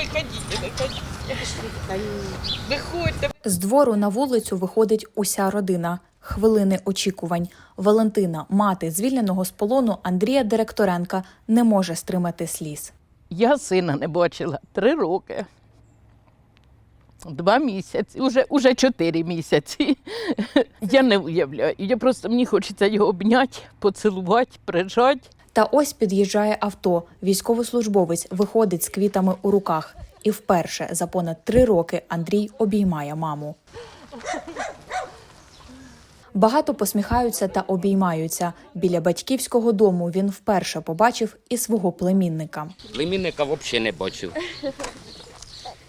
Виходіть, виходіть. Виходьте. З двору на вулицю виходить уся родина. Хвилини очікувань. Валентина, мати звільненого з полону Андрія Директоренка, не може стримати сліз. Я сина не бачила три роки. Два місяці, уже, уже чотири місяці. Я не уявляю. Я просто мені хочеться його обняти, поцілувати, прижати. Та ось під'їжджає авто. Військовослужбовець виходить з квітами у руках. І вперше за понад три роки Андрій обіймає маму. Багато посміхаються та обіймаються. Біля батьківського дому він вперше побачив і свого племінника. Племінника взагалі не бачив.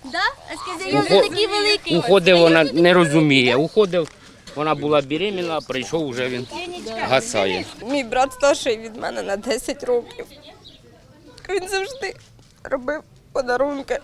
Да? А скажи, я вже такий великий. Уходив, вона не розуміє. Уходив, вона була беременна, прийшов вже він гасає. Мій брат старший від мене на 10 років. Він завжди робив подарунки.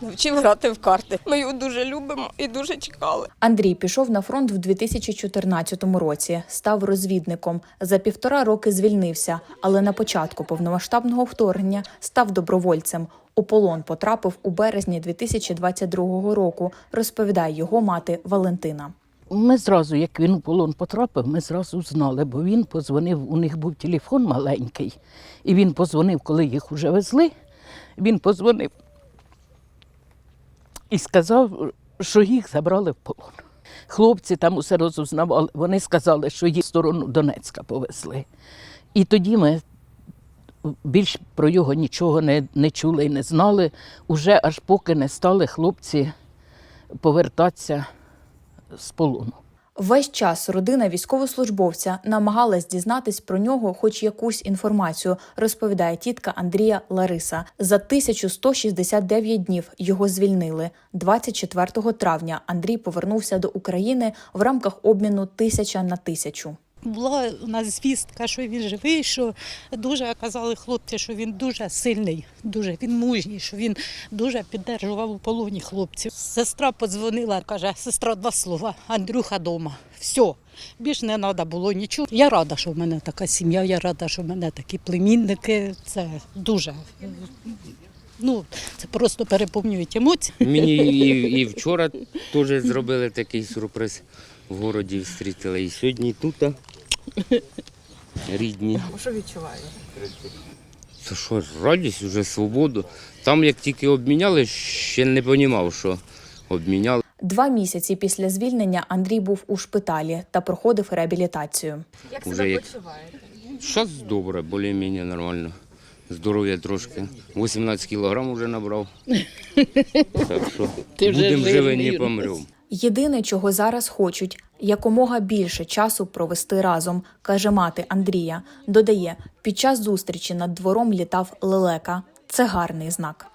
Навчив грати в карти. Ми його дуже любимо і дуже чекали. Андрій пішов на фронт в 2014 році, став розвідником. За півтора роки звільнився, але на початку повномасштабного вторгнення став добровольцем. У полон потрапив у березні 2022 року, розповідає його мати Валентина. Ми зразу, як він у полон потрапив, ми зразу знали, бо він позвонив, у них був телефон маленький, і він позвонив, коли їх вже везли. Він позвонив і сказав, що їх забрали в полон. Хлопці там усе розузнавали, вони сказали, що їх в сторону Донецька повезли. І тоді ми більш про його нічого не, не чули і не знали, уже аж поки не стали хлопці повертатися з полону. Весь час родина військовослужбовця намагалась дізнатись про нього хоч якусь інформацію, розповідає тітка Андрія Лариса. За 1169 днів його звільнили. 24 травня Андрій повернувся до України в рамках обміну тисяча на тисячу. Була у нас звістка, що він живий, що дуже казали хлопці, що він дуже сильний, дуже він мужній, що він дуже підтримував у полоні хлопців. Сестра подзвонила, каже, сестра, два слова, Андрюха дома. Все, більш не треба було нічого. Я рада, що в мене така сім'я, я рада, що в мене такі племінники. Це дуже. Ну, це просто переповнюють емоції. Мені і, і вчора теж зробили такий сюрприз. В городі встрітили. І сьогодні тут а, рідні. Що відчуваю? Це що, радість, вже свободу. Там як тільки обміняли, ще не розумів, що обміняли. Два місяці після звільнення Андрій був у шпиталі та проходив реабілітацію. Як себе як- почуваєте? Зараз добре, більш-менш нормально. Здоров'я трошки. 18 кілограм вже набрав. Так що будемо живі, не помремо. Єдине, чого зараз хочуть, якомога більше часу провести разом, каже мати Андрія. Додає, під час зустрічі над двором літав лелека. Це гарний знак.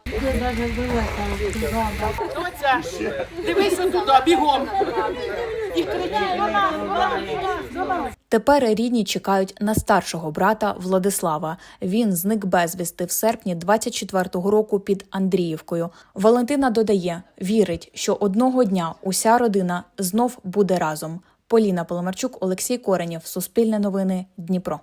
Тепер рідні чекають на старшого брата Владислава. Він зник безвісти в серпні 24-го року під Андріївкою. Валентина додає, вірить, що одного дня уся родина знов буде разом. Поліна Поломарчук, Олексій Коренєв, Суспільне новини, Дніпро.